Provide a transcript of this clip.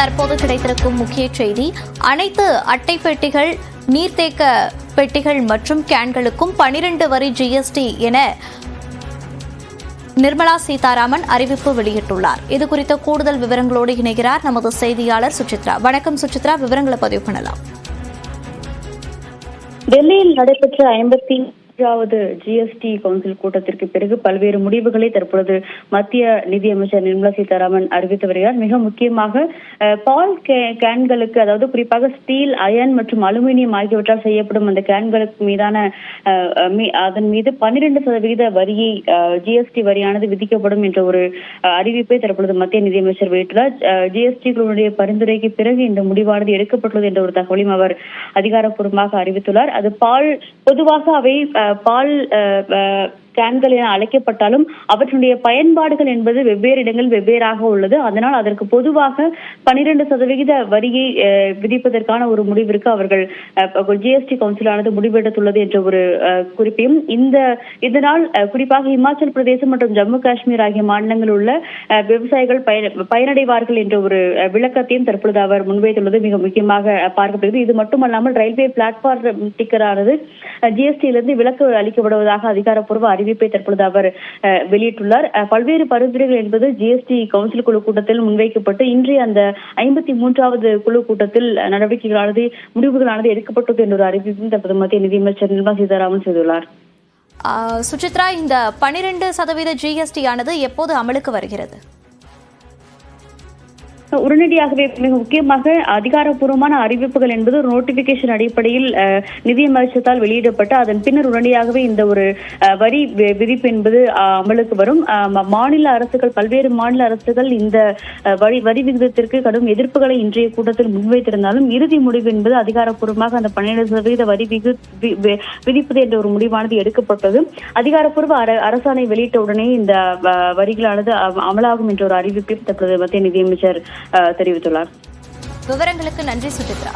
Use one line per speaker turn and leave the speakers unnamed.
தற்போது கிடைத்திருக்கும் முக்கிய செய்தி அனைத்து அட்டை பெட்டிகள் நீர்த்தேக்க பெட்டிகள் மற்றும் கேன்களுக்கும் பனிரெண்டு வரி ஜிஎஸ்டி என நிர்மலா சீதாராமன் அறிவிப்பு வெளியிட்டுள்ளார். இது குறித்த கூடுதல் விவரங்களோடு இணைகிறார் நமது செய்தியாளர் சுசித்ரா. வணக்கம் சுசித்ரா விவரங்களை பதிவு பண்ணலாம்.
டெல்லியில் நடைபெற்ற ஐம்பத்தி மூன்றாவது ஜிஎஸ்டி கவுன்சில் கூட்டத்திற்கு பிறகு பல்வேறு முடிவுகளை தற்பொழுது மத்திய நிதியமைச்சர் நிர்மலா சீதாராமன் அறிவித்து வருகிறார். மிக முக்கியமாக பால் கேன்களுக்கு அதாவது குறிப்பாக ஸ்டீல் அயன் மற்றும் அலுமினியம் ஆகியவற்றால் செய்யப்படும் அந்த கேன்களுக்கு மீதான அதன் மீது பன்னிரண்டு சதவிகித வரியை ஜிஎஸ்டி வரியானது விதிக்கப்படும் என்ற ஒரு அறிவிப்பை தற்பொழுது மத்திய நிதியமைச்சர் வெளியிட்டுள்ளார். ஜிஎஸ்டிகளுடைய பரிந்துரைக்கு பிறகு இந்த முடிவானது எடுக்கப்பட்டுள்ளது என்ற ஒரு தகவலையும் அவர் அதிகாரப்பூர்வமாக அறிவித்துள்ளார். அது பால் பொதுவாக அவை பால் ஸ்கேன்கள் என அழைக்கப்பட்டாலும் அவற்றுடைய பயன்பாடுகள் என்பது வெவ்வேறு இடங்கள் வெவ்வேறாக உள்ளது. அதனால் அதற்கு பொதுவாக பனிரெண்டு சதவிகித வரியை விதிப்பதற்கான ஒரு முடிவிற்கு அவர்கள் ஜிஎஸ்டி கவுன்சிலானது முடிவெடுத்துள்ளது என்ற ஒரு குறிப்பையும் இந்த இதனால் குறிப்பாக இமாச்சல் பிரதேசம் மற்றும் ஜம்மு காஷ்மீர் ஆகிய மாநிலங்களில் உள்ள அஹ், விவசாயிகள் பயன- பயனடைவார்கள் என்ற ஒரு விளக்கத்தையும் தற்பொழுது அவர் முன்வைத்துள்ளது. மிக முக்கியமாக பார்க்கப்படுகிறது. இது மட்டுமல்லாமல் ரயில்வே பிளாட்ஃபார்ம் டிக்கரானது ஜிஎஸ்டியிலிருந்து விலக்கு அளிக்கப்படுவதாக அதிகாரப்பூர்வ அறிவிப்பை தற்பொழுது அவர் வெளியிட்டுள்ளார். பல்வேறு பரிந்துரைகள் என்பது ஜிஎஸ்டி கவுன்சில் குழு கூட்டத்தில் முன்வைக்கப்பட்டு இன்றைய அந்த ஐம்பத்தி மூன்றாவது குழு கூட்டத்தில் நடவடிக்கைகளானது முடிவுகளானது எடுக்கப்பட்டது என்ற ஒரு அறிவிப்பும் தற்போது மத்திய நிதியமைச்சர் நிர்மலா சீதாராமன் செய்துள்ளார்.
ஆ, சுசித்ரா இந்த பனிரெண்டு சதவீத ஜிஎஸ்டி ஆனது எப்போது அமலுக்கு வருகிறது?
உடனடியாகவே மிக முக்கியமாக அதிகாரப்பூர்வமான அறிவிப்புகள் என்பது ஒரு நோட்டிபிகேஷன் அடிப்படையில் அஹ், நிதியமைச்சத்தால் வெளியிடப்பட்டு அதன் பின்னர் உடனடியாகவே இந்த ஒரு அஹ், வரி விதிப்பு என்பது அமலுக்கு வரும். மாநில அரசுகள் பல்வேறு மாநில அரசுகள் இந்த வரி வரி விகிதத்திற்கு கடும் எதிர்ப்புகளை இன்றைய கூட்டத்தில் முன்வைத்திருந்தாலும் இறுதி முடிவு என்பது அதிகாரப்பூர்வமாக அந்த பன்னிரண்டு சதவீத வரி விகு வி- விதிப்பது என்ற ஒரு முடிவானது எடுக்கப்பட்டது. அதிகாரப்பூர்வ அர- அரசாணை வெளியிட்ட உடனே இந்த வரிகளானது அம- அமலாகும் என்ற ஒரு அறிவிப்பை தற்போது மத்திய நிதியமைச்சர் தெரிவித்துள்ளார்.
விவரங்களுக்கு நன்றி சுசித்ரா